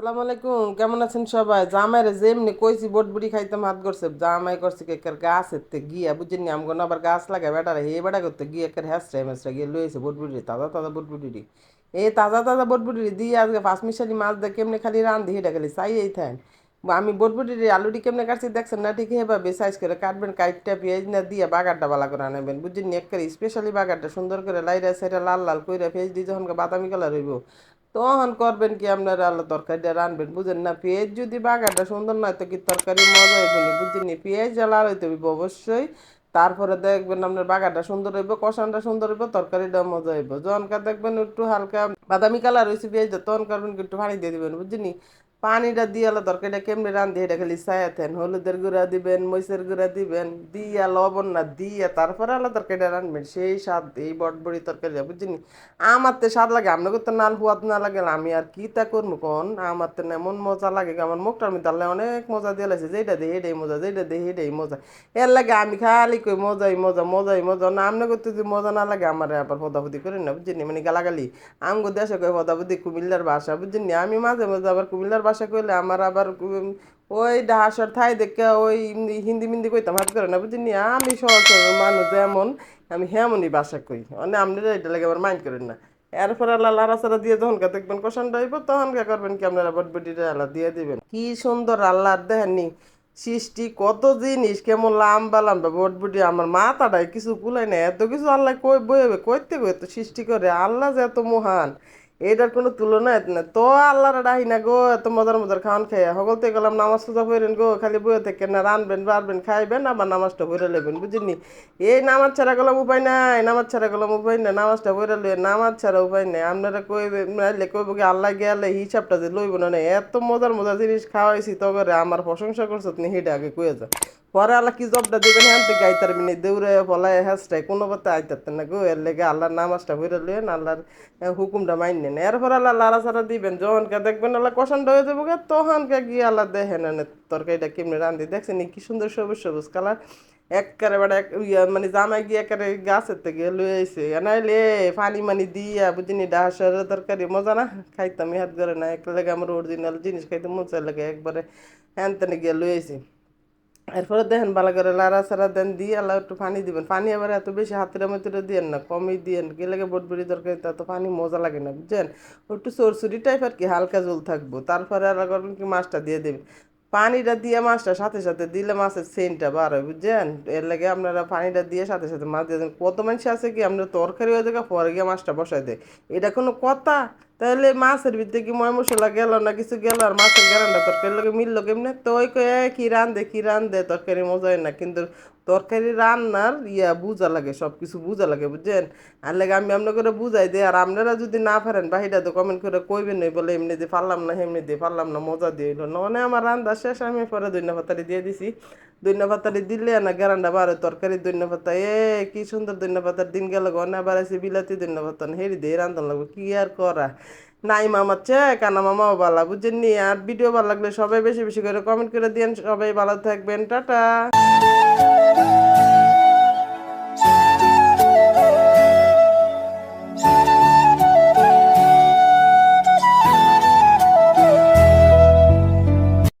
সালাম আলাইকুম, কেমন আছেন সবাই? জামাইরে যেমনি কইছি বট বুড়ি খাইতাম, হাত করছে জামাই করছে কে কার গাছ এতে গিয়া বুঝিনি আমগো না আবার গাছ লাগে বেটারে হে বেটা করতে গিয়ে একের হ্যাসরা মেসরা গিয়ে লইছে বট বুড়ি তাজা তাজা বট বুড়ি এ তাজা তাজা বট বুড়ি দিয়ে আজকে পাঁচ মিশালি মাছ দিয়ে কেমনে খালি রান্ধি, হেটা খালি চাই এই থাকেন আমি বটবটির আলুটি কেমনে কাটছি, দেখছেন না? ঠিক এভাবে সাইজ করে কাটবেন, কাইটটা, পেঁয়াজ না দিয়ে বাগারটা বালা করে আনবেন, বুঝছেন এক করে স্পেশালি বাগারটা সুন্দর করে লাইরা সাইডা লাল লাল কইরা পেঁয়াজ দিয়ে যখন বাদামি কালার হইব তখন করবেন কি আপনারা আল্লাহ তরকারিটা রানবেন, বুঝেন না? পেঁয়াজ যদি বাগানটা সুন্দর নয় তো কি তরকারি মজা হইবেন নি? নি? পেঁয়াজ জ্বালা হইতে হইব অবশ্যই। তারপরে দেখবেন আপনার বাগানটা সুন্দর হইব, কষানটা সুন্দর হইব তরকারিটা মজা হইব। যখনকার দেখবেন একটু হালকা বাদামি কালার হয়েছে পেঁয়াজটা, তখন করবেন একটু পানি দিয়ে দিবেন বুঝছেন পানিটা দিয়ে আলো তরকারিটা কেমনি রান্ধি এটা খালি ছায়া থেন হলুদের গুঁড়া দিবেন, মরিচের গুঁড়া দিবেন, দিয়া লবণ না, দিয়ে তারপরে আলো তরকারিটা রানবেন সেই স্বাদ, এই বটবড়ি তরকারি বুঝছিনি আমার তো স্বাদ লাগে আপনাকে তো নাল হুয়াদ না লাগে আমি আর কি তা করব কোন? আমার তো এমন মজা লাগে আমার মুখটার মধ্যে আল্লাহ অনেক মজা দিয়ে লাগছে যেটা দেই এটাই মজা যেটা দেই এটাই মজা। এর লাগে আমি খালি কই মজাই মজা মজাই মজা, না আপনি করতে যদি মজা না লাগে, আমার আবার ফদাফদি করেন না, বুঝছেন মানে গালাগালি। আমগো দেশে কই ফদাফদি কুমিল্লার ভাষা, বুঝছেন আমি মাঝে মাঝে আবার কুমিল্লার ভাষা কইলে আমার আবার ওই ডাহাসর থাই দেখে ওই হিন্দি- মিন্দি কইতাম হাত করে না বুঝিনি আমি সহজ মানুষ যেমন আমি হেমনই ভাষা কই। মানে আপনারা এটা লাগে আবার মাইন্ড করেন না। এরপর আল্লাহ লাড়া সারা দিয়ে যখন কা দেখবেন কষানটা হইব তখন কে করবেন কি, আপনারা বটবটিটা আল্লাহ দিয়ে দিবেন। কি সুন্দর আল্লাহর দেখেননি সৃষ্টি, কত জিনিস, কেমন লাম্বা লাম্বা বটবুটি, আমার মাথাটাই কিছু কুলাই না, এত কিছু আল্লাহ কই বইবে কইতে কইতে সৃষ্টি করে, আল্লাহ যে এত মহান। এটার কোনো তুলনা এত না। তো আল্লাহর ডাহি না গো, এত মজার মজার খাওয়ান খেয়ে সকলতে গেলাম নামাজ পূজা করেন গো, খালি বইয়ে থেকে না, রানবেন, বাড়বেন, খাইবেন, আবার নামাজটা বইরে লেবেন বুঝিনি? এই নামাজ ছাড়া গেলাম উপায় নাই, নামাজ ছাড়া গেলাম উপায় নাই, নামাজটা বইরে লইয়ে নামাজ ছাড়া উপায় নাই। আপনারা কইবে নাইলে কইব কি, আল্লাহ গেলে হিসাবটা যে লইব না এত মজার মজার জিনিস খাওয়াইছি তো আমার প্রশংসা করছ, তুমি হেটা আগে কয়ে যা পরে আল্লাহ কি জবটা দেবেন? হ্যাঁ থেকে আইতার মিনি দৌড়ে ফলায় হ্যাসটাই কোনো বাতে আইতারতেন না গো। এর লেগে আল্লাহর নামাজটা বইরে লইয়েন, আল্লাহর হুকুমটা মাইন নেন। এরপর আল্লাহ লাড়া সারা দিবেন যখনকে দেখবেন আল্লাহ কষানটা হয়ে যাব তখনকে গিয়ে আল্লাহ দেখেন তরকারিটা কেমনি রান্ধি দেখছেন কি সুন্দর সবুজ সবুজ কালার? একবারে বেড়া এক, ইয়া মানে জামাই গিয়ে একেবারে গাছের থেকে লয়ে আইছে। নাইলে পানি মানি দিয়া বুঝিনি ডাহাসের তরকারি মজা না? খাইতাম হাত করে না। এক লাগে আমার অরিজিনাল জিনিস খাইতে মন চাই লাগে একবারে হ্যান তেনে গিয়ে লয়ে আইছি। এরপরে দেখেন ভালো করে লাড়া সারা দেন, দিয়ে আল্লাহ একটু পানি দিবেন। পানি আবার এত বেশি হাতের মধ্যে দিয়েন না, কমই দিয়েন। কি লাগে বটবড়ি তরকারি তো পানি মজা লাগে না, বুঝছেন? একটু সরসরি টাইপ আর কি, হালকা জল থাকব। তারপরে আল্লাহ করবেন কি, মাছটা দিয়ে দেবেন। পানিটা দিয়ে মাছটা সাথে সাথে দিলে মাছের সেন্টটা বার হয়, বুঝছেন? এর লাগে আপনারা পানিটা দিয়ে সাথে সাথে মাছ দিয়ে দেন। কত মানুষ আছে কি, আপনার তরকারি হয়ে যায় পরে গিয়ে মাছটা বসাই দেয়। এটা কোনো কথা। তাহলে মাছের ভিতরে কি ময় মশলা গেল না কিছু গেল? আর মাছের গেরানটা তরকারির লগে মিললো কেমনে? তো ওই কি রান দে কি রান দে তরকারি মজা হয় না, কিন্তু তরকারি রান্নার ইয়া বুঝা লাগে সব কিছু বুঝা লাগে, বুঝছেন? আর লাগে আমি আপনার করে বুঝাই দিই, আর আপনারা যদি না পারেন, বাহিরা তো কমেন্ট করে কইবেন নই, বলে এমনি দিয়ে পারলাম না, এমনি দিয়ে পারলাম না, মজা দিয়ে হইল ননে আমার রান্না শেষ, আমি পরে পাতারি দিয়ে দিছি। দৈন্য পাতারি দিলে না গেরান্ডা বারো তরকারি ধন্যপাতা এ, কি সুন্দর ধন্যপাতার দিন গেল গনে বাড়াইছে বিলাতি দৈন্য পাতা হেরি দিয়ে রান্ধন লাগবে। কি আর করা? নাই মামার চে কানা মামাও ভালো নি আর ভিডিও ভালো লাগলে সবাই বেশি বেশি করে কমেন্ট করে দিয়েন। সবাই ভালো থাকবেন। টাটা।